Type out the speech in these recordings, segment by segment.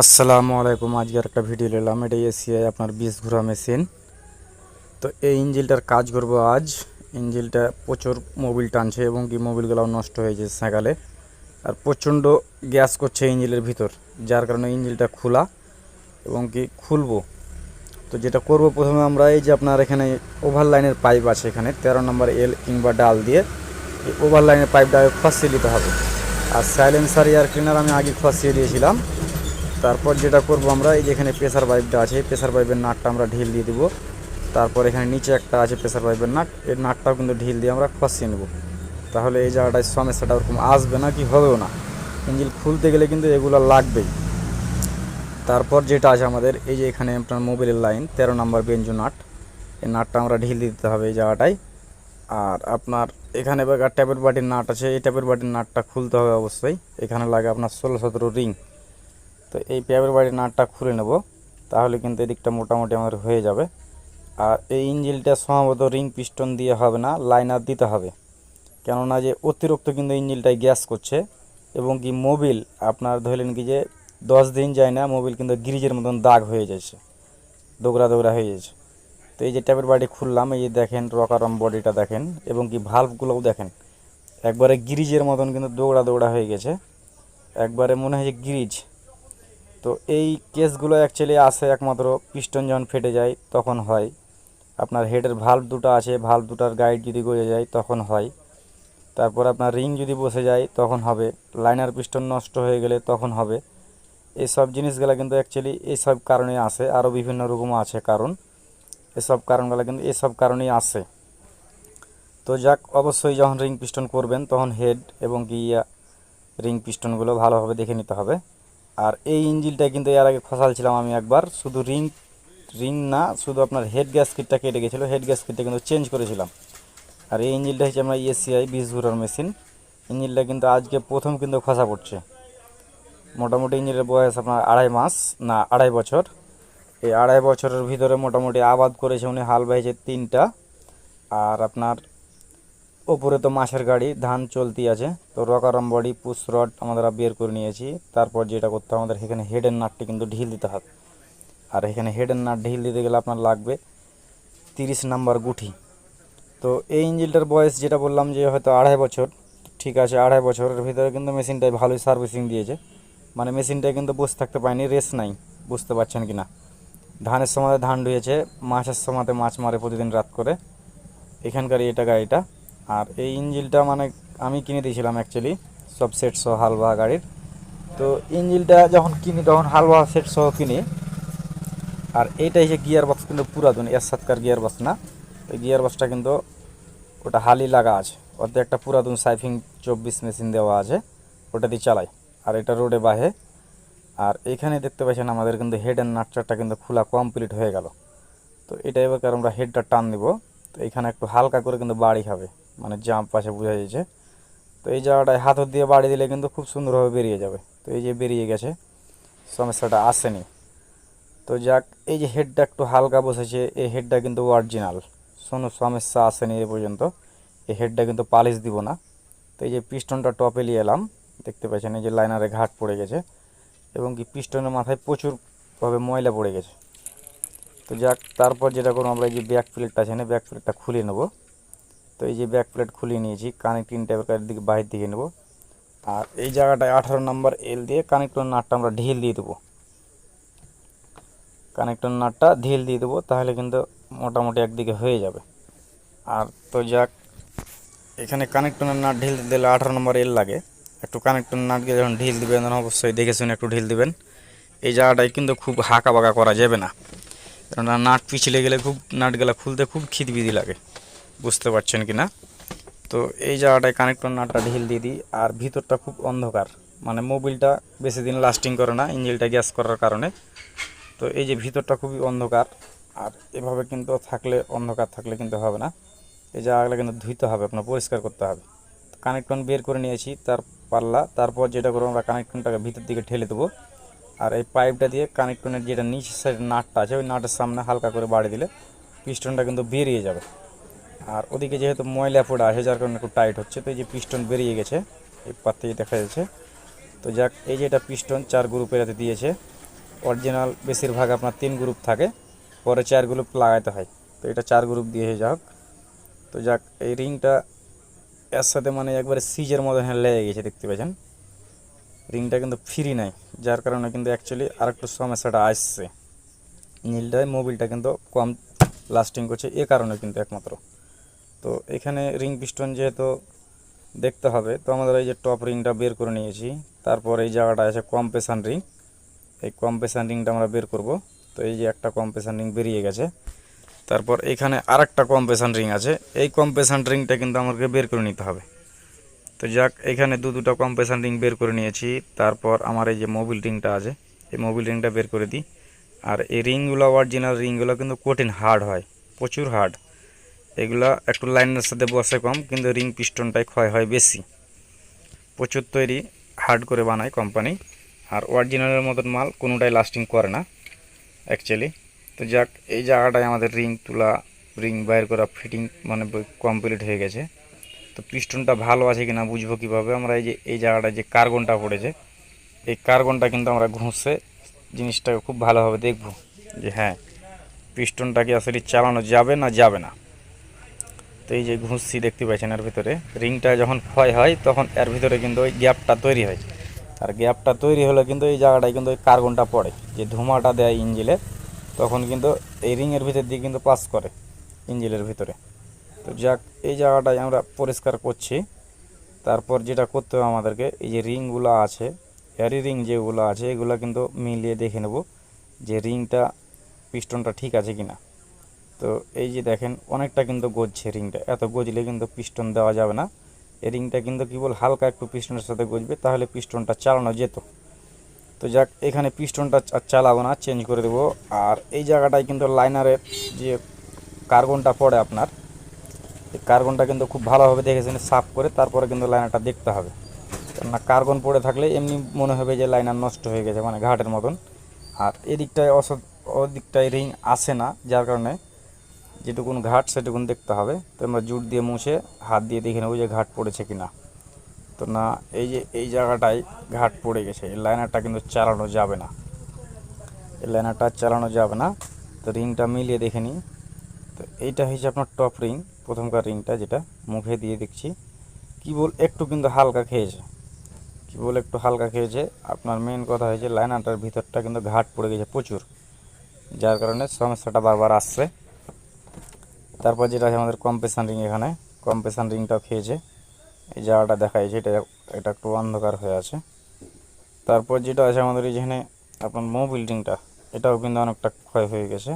আসসালামু আলাইকুম, আজকে একটা ভিডিও নিলাম এটা এসিআই আপনার বিষ ঘোরা মেশিন তো এই ইঞ্জিলটার কাজ করব আজ। ইঞ্জিলটা প্রচুর মোবিল টানছে এবং কি মোবিলগুলোও নষ্ট হয়ে হয়েছে সেকালে। আর প্রচণ্ড গ্যাস করছে ইঞ্জিলের ভিতর, যার কারণে ইঞ্জিলটা খোলা এবং কি খুলবো। তো যেটা করব প্রথমে আমরা, এই যে আপনার এখানে ওভার লাইনের পাইপ আছে এখানে, তেরো নম্বর এল কিংবা ডাল দিয়ে, এই ওভার লাইনের পাইপটা খসিয়ে নিতে হবে। আর সাইলেন্সার এয়ার ক্লিনার আমি আগে খসিয়ে দিয়েছিলাম। তারপর যেটা করব আমরা, এই যে এখানে প্রেসার পাইপটা আছে প্রেসার পাইপের নাটটা আমরা ঢিল দিয়ে দিব। তারপর এখানে নিচে একটা আছে প্রেসার পাইপের নাট এই নাটটাও কিন্তু ঢিল দিয়ে আমরা খসিয়ে নেব। তাহলে এই জায়গাটায় সমস্যাটা ওরকম আসবে না কি হবেও না। ইঞ্জিন খুলতে গেলে কিন্তু এগুলো লাগবেই। তারপর যেটা আছে আমাদের, এই যে এখানে আপনার মোবিলের লাইন তেরো নম্বর বেঞ্জু নাট, এই নাটটা আমরা ঢিল দিতে হবে এই জায়গাটায়। আর আপনার এখানে বেকার ট্যাপের বাটির নাট আছে, এই ট্যাপের বাটির নাটটা খুলতে হবে অবশ্যই। এখানে লাগে আপনার ষোলো সতেরো রিং তো এই ট্যাপের বাটির নাটটা খুলে নেব, তাহলে কিন্তু এদিকটা মোটামুটি আমাদের হয়ে যাবে। আর এই ইঞ্জিলটা সম্ভবত রিং পিস্টন দিয়ে হবে না, লাইনার দিতে হবে। কেননা যে অতিরিক্ত কিন্তু ইঞ্জিলটায় গ্যাস করছে, এবং কি মোবিল, আপনার ধরলেন কি যে দশ দিন যায় না, মোবিল কিন্তু গ্রিজের মতন দাগ হয়ে যাচ্ছে, দোগরা দোগরা হয়ে যাচ্ছে। তো এই যে ট্যাপের বাড়ি খুললাম, এই যে দেখেন রকারম বডিটা দেখেন, এবং কি ভাল্বগুলোও দেখেন। একবারে গ্রিজের মতন কিন্তু দৌড়া দৌড়া হয়ে গেছে, একবারে মনে হয় যে গ্রিজ। তো এই কেসগুলো অ্যাকচুয়ালি আসে একমাত্র পিস্টন যখন ফেটে যায়, তখন হয়। আপনার হেডের ভাল্ব দুটো আছে ভাল্ব দুটার গাইড যদি গড়ে যায়, তখন হয়। তারপর আপনার রিং যদি বসে যায়, তখন হবে। লাইনার পিস্টন নষ্ট হয়ে গেলে তখন হবে। এইসব জিনিসগুলো কিন্তু অ্যাকচুয়ালি এইসব কারণে আসে। আরও বিভিন্ন রকম আছে কারণ। এসব কারণগুলো কিন্তু এসব কারণেই আসে। তো যাক, অবশ্যই যখন রিং পিস্টন করবেন, তখন হেড এবং ইয়া রিং পিস্টনগুলো ভালোভাবে দেখে নিতে হবে। আর এই ইঞ্জিনটা কিন্তু এর আগে খসালছিলাম আমি একবার। শুধু রিং রিং না, শুধু আপনার হেড গ্যাসকিটটা কেটে গেছিল। হেড গ্যাস গ্যাসকিটটা কিন্তু চেঞ্জ করেছিলাম। আর এই ইঞ্জিনটা হচ্ছে আমরা এসিআই বিশ ঘুরার মেশিন ইঞ্জিনটা কিন্তু আজকে প্রথম কিন্তু খসা পড়ছে। মোটামুটি ইঞ্জিনের বয়স আপনার আড়াই মাস, না, আড়াই বছর। এই আড়াই বছরের ভিতরে মোটামুটি আবাদ করেছে উনি, হাল বাইছে তিনটা। আর আপনার ওপরে তো মাছের গাড়ি, ধান চলতি আছে। তো রকারম বডি রড আমরা বের করে নিয়েছি। তারপর যেটা করতে হবে আমাদের এখানে হেডের নাটটি কিন্তু ঢিল দিতে হবে। আর এখানে হেডের নাট ঢিল দিতে গেলে আপনার লাগবে তিরিশ নাম্বার গুঠি। তো এই ইঞ্জিনটার বয়স যেটা বললাম যে হয়তো আড়াই বছর, ঠিক আছে, আড়াই বছরের ভিতরে কিন্তু মেশিনটাই ভালোই সার্ভিসিং দিয়েছে। মানে মেশিনটায় কিন্তু বসে থাকতে পারেনি, রেস নাই, বুঝতে পারছেন কি না? ধানের সময় ধান ধুয়েছে মাছের সময়তে মাছ মারে প্রতিদিন রাত করে। এখানকার এটা গাড়িটা। আর এই ইঞ্জিলটা মানে আমি কিনে দিয়েছিলাম অ্যাকচুয়ালি সব সেট সহ হালবা গাড়ির। তো ইঞ্জিলটা যখন কিনি, তখন হালবা সেট সহ কিনি। আর এইটা হচ্ছে গিয়ার বক্স কিন্তু পুরাতন এর সাতকার গিয়ার বক্স না? এই গিয়ার বক্সটা কিন্তু ওটা হালি লাগা আছে। ওতে একটা পুরাতন সাইফিং চব্বিশ মেশিন দেওয়া আছে, ওটা দিয়ে চালাই আর এটা রোডে বাহে আর এখানে দেখতে পাচ্ছেন আমাদের কিন্তু হেড অ্যান্ড নাটচারটা কিন্তু খোলা কমপ্লিট হয়ে গেল। তো এটা এবার আমরা হেডটা টান দিব। তো এখানে একটু হালকা করে কিন্তু বাড়ি খাবে। মানে জাম্প পাশে বোঝা যাচ্ছে। তো এই জায়গাটায় হাতর দিয়ে বাড়ি দিলে কিন্তু খুব সুন্দরভাবে বেরিয়ে যাবে। তো এই যে বেরিয়ে গেছে, সমস্যাটা আসেনি। তো যাক, এই যে হেডটা একটু হালকা বসেছে, এই হেডটা কিন্তু অরিজিনাল কোনো সমস্যা আসেনি এ পর্যন্ত। এই হেডটা কিন্তু পালিশ দিব না। তো এই যে পিস্টনটা টপে নিয়ে এলাম, দেখতে পাচ্ছেন, এই যে লাইনারে ঘাট পড়ে গেছে। এবং কি পিস্টনের মাথায় প্রচুরভাবে ময়লা পড়ে গেছে। তো যাক, তারপর যেটা করব আমরা, এই যে ব্যাক প্লেটটা আছে না ব্যাক প্লেটটা খুলে নেব। তো এই যে ব্যাক প্লেট খুলে নিয়েছি কানেক্টিং টাইপের দিকে বাইরের দিকে নেব। আর এই জায়গাটায় আঠারো নাম্বার এল দিয়ে কানেক্টর নাটটা আমরা ঢিল দিয়ে দেবো। কানেক্টর নাটটা ঢিল দিয়ে দেবো, তাহলে কিন্তু মোটামুটি একদিকে হয়ে যাবে। আর তো যাক, এখানে কানেক্টরের নাট ঢিল দিলে আঠারো নম্বর এল লাগে। একটু কানেক্টর নাটকে যখন ঢিল দিবেন, তখন অবশ্যই দেখে শুনে একটু ঢিল দিবেন। এই জায়গাটায় কিন্তু খুব হাঁকা বাঁকা করা যাবে না। কেননা নাট পিছলে গেলে খুব নাটগুলা খুলতে খুব খিদবিদি লাগে। বুঝতে পারছেন কি না তো এই জায়গাটায় কানেক্টর নাটটা ঢিল দিয়ে দিই। আর ভিতরটা খুব অন্ধকার। মানে মোবিলটা বেশি দিন লাস্টিং করে না ইঞ্জিনটা গ্যাস করার কারণে। তো এই যে ভিতরটা খুবই অন্ধকার, আর এভাবে কিন্তু থাকলে, অন্ধকার থাকলে কিন্তু হবে না। এই জায়গাগুলো কিন্তু ধুইতে হবে, আপনার পরিষ্কার করতে হবে। কানেকটন বের করে নিয়েছি, তার পাল্লা। তারপর যেটা করব, আমরা কানেকটনটাকে ভিতর দিকে ঠেলে দেবো। আর এই পাইপটা দিয়ে কানেকটনের যেটা নিচের সাইডের নাটটা আছে, ওই নাটের সামনে হালকা করে বাড়ি দিলে পিস্টনটা কিন্তু বেরিয়ে যাবে। আর ওদিকে যেহেতু ময়লা পোড়া আছে যার কারণে একটু টাইট হচ্ছে, তো এই যে পিস্টন বেরিয়ে গেছে, এই থেকে দেখা যাচ্ছে। তো যাক, এই যে এটা পিস্টন চার গ্রুপের এতে দিয়েছে। অরিজিনাল বেশিরভাগ আপনার তিন গ্রুপ থাকে, পরে চার গ্রুপ লাগাইতে হয়। তো এটা চার গ্রুপ দিয়ে যাক। তো যাক, এই রিংটা এর সাথে মানে একবারে সিজের মতো হ্যাঁ লেগে গেছে, দেখতে পাচ্ছেন রিংটা কিন্তু ফ্রি নাই, যার কারণে কিন্তু অ্যাকচুয়ালি আর একটু সমস্যাটা আসছে। নীলটায় মোবিলটা কিন্তু কম লাস্টিং করছে, এ কারণে কিন্তু একমাত্র। তো এখানে রিং পিস্টন যেহেতু দেখতে হবে, তো আমাদের এই যে টপ রিংটা বের করে নিয়েছি। তারপর এই জায়গাটা আছে কম্পেশন রিং। এই কম্পেশন রিংটা আমরা বের করব। তো এই যে একটা কম্পেশন রিং বেরিয়ে গেছে। তারপর এখানে আরেকটা কম্পেশন রিং আছে। এই কম্পেশন রিংটা কিন্তু আমাকে বের করে নিতে হবে। তো যাক, এখানে দু দুটো কম্পেশন রিং বের করে নিয়েছি। তারপর আমার এই যে মোবিল রিংটা আছে, এই মোবিল রিংটা বের করে দিই। আর এই রিংগুলো অরিজিনাল রিংগুলো কিন্তু কঠিন হার্ড হয়, প্রচুর হার্ড এগুলা একটু লাইনের সাথে বসে কম, কিন্তু রিং পিস্টনটাই ক্ষয় হয় বেশি। প্রচুর তৈরি হার্ড করে বানায় কোম্পানি আর অরিজিনালের মতন মাল কোনোটাই লাস্টিং করে না অ্যাকচুয়ালি তো যাক, এই জায়গাটায় আমাদের রিং তুলা, রিং বাইর করা ফিটিং মানে কমপ্লিট হয়ে গেছে। তো পিস্টনটা ভালো আছে কিনা বুঝব কীভাবে? আমরা এই যে, এই জায়গাটায় যে কার্বনটা পড়েছে, এই কার্বনটা কিন্তু আমরা ঘুষে জিনিসটাকে খুব ভালোভাবে দেখব যে হ্যাঁ পিস্টনটাকে আসলে চালানো যাবে না যাবে না। তো এই যে ঘুষছি দেখতে পাচ্ছেন এর ভিতরে, রিংটা যখন ক্ষয় হয়, তখন এর ভিতরে কিন্তু ওই গ্যাপটা তৈরি হয়। আর গ্যাপটা তৈরি হলে কিন্তু এই জায়গাটায় কিন্তু ওই কার্বনটা পড়ে। যে ধোঁয়াটা দেয় ইঞ্জিলে, তখন কিন্তু এই রিংয়ের ভিতর দিয়ে কিন্তু পাস করে ইঞ্জিলের ভিতরে। তো যাক, এই জায়গাটায় আমরা পরিষ্কার করছি। তারপর যেটা করতে হবে আমাদেরকে, এই যে রিংগুলো আছে এয়ারি রিং যেগুলো আছে, এগুলো কিন্তু মিলিয়ে দেখে নেব যে রিংটা, পিস্টনটা ঠিক আছে কিনা। তো এই যে দেখেন, অনেকটা কিন্তু গজছে রিংটা। এত গজলে কিন্তু পিস্টন দেওয়া যাবে না। এই রিংটা কিন্তু কেবল হালকা একটু পিস্টনের সাথে গজবে, তাহলে পিস্টনটা চালানো যেত। তো যাক, এখানে পিস্টনটা চালাবো না, চেঞ্জ করে দেবো। আর এই জায়গাটায় কিন্তু লাইনারের যে কার্বনটা পড়ে আপনার কার্বনটা কিন্তু খুব ভালোভাবে দেখেছেন, সাফ করে তারপরে কিন্তু লাইনারটা দেখতে হবে। কেননা কার্বন পড়ে থাকলে এমনি মনে হবে যে লাইনার নষ্ট হয়ে গেছে মানে ঘাটের মতন। আর এদিকটায় অসৎ ওদিকটায় রিং আসে না, যার কারণে যেটুকুন ঘাট সেটুকুন দেখতে হবে। তো আমরা জুট দিয়ে মুছে হাত দিয়ে দেখে নেব যে ঘাট পড়েছে কিনা। তো না, এই যে, এই জায়গাটায় ঘাট পড়ে গেছে। এই লাইনারটা কিন্তু চালানো যাবে না। এই লাইনারটা চালানো যাবে না। তো রিংটা মিলিয়ে দেখে নিই। তো এইটা হয়েছে আপনার টপ রিং, প্রথমকার রিংটা যেটা। মুখে দিয়ে দেখছি। কি বল, একটু কিন্তু হালকা খেয়েছে। কি বল, একটু হালকা খেয়েছে। আপনার মেন কথা হয়েছে, লাইনারটার ভিতরটা কিন্তু ঘাট পড়ে গেছে প্রচুর। যার কারণে সমস্যাটা বারবার আসছে। তারপর যেটা আছে আমাদের কম্পেশন রিং এখানে। কম্পেশন রিংটাও খেয়েছে। এই জায়গাটা দেখা যাচ্ছে এটা এটা একটু অন্ধকার হয়ে আছে। তারপর যেটা আছে আমাদের এইখানে আপনার মো বিল্ডিংটা এটাও কিন্তু অনেকটা ক্ষয় হয়ে গেছে।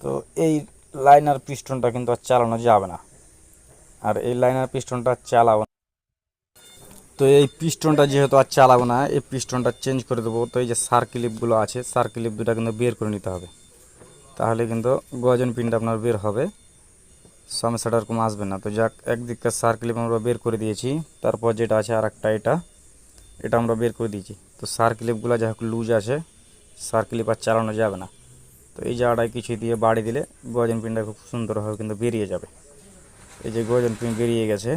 তো এই লাইনার পিস্টনটা কিন্তু আর চালানো যাবে না। আর এই লাইনার পিস্টনটা চালাবো। তো এই পিস্টনটা যেহেতু আর চালাবো না, এই পিস্টনটা চেঞ্জ করে দেবো। তো এই যে সার ক্লিপগুলো আছে সার ক্লিপ দুটা কিন্তু বের করে নিতে হবে। তাহলে কিন্তু গজন পিনটা আপনার বের হবে। সমস্যাটা এরকম আসবে না। তো যাক, একদিককার সার ক্লিপ আমরা বের করে দিয়েছি। তারপর যেটা আছে আর একটা এটা। এটা আমরা বের করে দিয়েছি। তো সার ক্লিপগুলো যা হোক লুজ আছে সার ক্লিপ আর চালানো যাবে না। তো এই জায়গাটায় কিছু দিয়ে বাড়ি দিলে গজন পিনটা খুব সুন্দরভাবে কিন্তু বেরিয়ে যাবে। এই যে গজন পিন বেরিয়ে গেছে।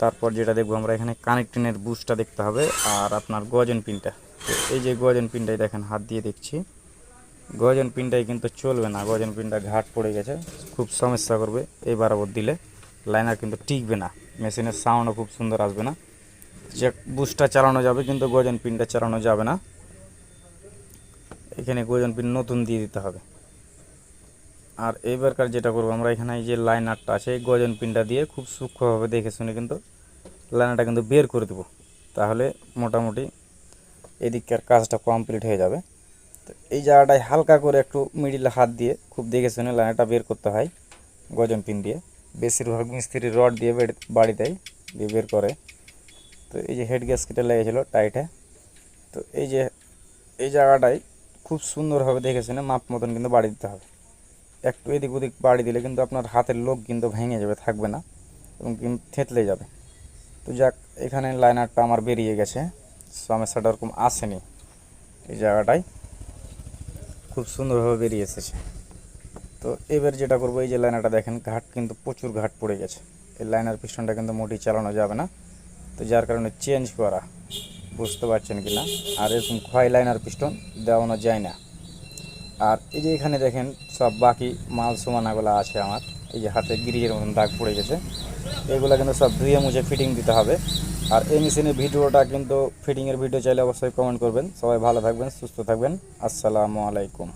তারপর যেটা দেখব আমরা এখানে কানেক্টিনের বুস্টটা দেখতে হবে, আর আপনার গজন পিনটা। এই যে গজন পিনটাই দেখেন, হাত দিয়ে দেখছি। গজন পিনটাই কিন্তু চলবে না গজন পিনটা ঘাট পড়ে গেছে, খুব সমস্যা করবে এই বরাবর দিলে লাইনার কিন্তু টিকবে না, মেশিনের সাউন্ডও খুব সুন্দর আসবে না। যে বুস্টটা চালানো যাবে কিন্তু গজন পিনটা চালানো যাবে না। এখানে গজন পিন নতুন দিয়ে দিতে হবে। আর এইবারকার যেটা করব আমরা এখানে যে লাইনারটা আছে, এই গজন পিনটা দিয়ে খুব সূক্ষ্মভাবে দেখে শুনে কিন্তু লাইনারটা কিন্তু বের করে দেবো। তাহলে মোটামুটি এদিককার কাজটা কমপ্লিট হয়ে যাবে। তো এই জায়গাটায় হালকা করে একটু মিডিলে হাত দিয়ে খুব দেখে শুনে লাইনারটা বের করতে হয় গজন পিন দিয়ে। বেশিরভাগ মিস্ত্রি রড দিয়ে বেড়ে- দেয় দিয়ে বের করে। তো এই যে হেড গ্যাসকেটে লেগেছিলো টাইটে তো এই যে, এই জায়গাটায় খুব সুন্দরভাবে দেখে শুনে মাপ মতন কিন্তু বাড়ি দিতে হবে। একটু এদিক ওদিক বাড়ি দিলে কিন্তু আপনার হাতের লোক কিন্তু ভেঙে যাবে, থাকবে না এবং থেতলে যাবে। তো যাক, এখানে লাইনারটা আমার বেরিয়ে গেছে। সমস্যাটা ওরকম আসেনি এই জায়গাটায়। খুব সুন্দরভাবে বেরিয়ে এসেছে তো এবার যেটা করব, এই যে লাইনারটা দেখেন, ঘাট কিন্তু প্রচুর ঘাট পড়ে গেছে। এই লাইনার পিস্টনটা কিন্তু মোটেই চালানো যাবে না। তো যার কারণে চেঞ্জ করা, বুঝতে পারছেন কি না? আর এরকম খয় লাইনার পিস্টন দেওয়ানো যায় না। আর এই যে এখানে দেখেন, সব বাকি মাল সমানাগুলো আছে আমার। এই যে হাতে গিরিজের মতন দাগ পড়ে গেছে। এগুলো কিন্তু সব ধুয়ে মুছে ফিটিং দিতে হবে। আর এই মেশিনের ভিডিওটা কিন্তু ফিটিংয়ের ভিডিও চাইলে অবশ্যই কমেন্ট করবেন। সবাই ভালো থাকবেন, সুস্থ থাকবেন। আসসালামু আলাইকুম।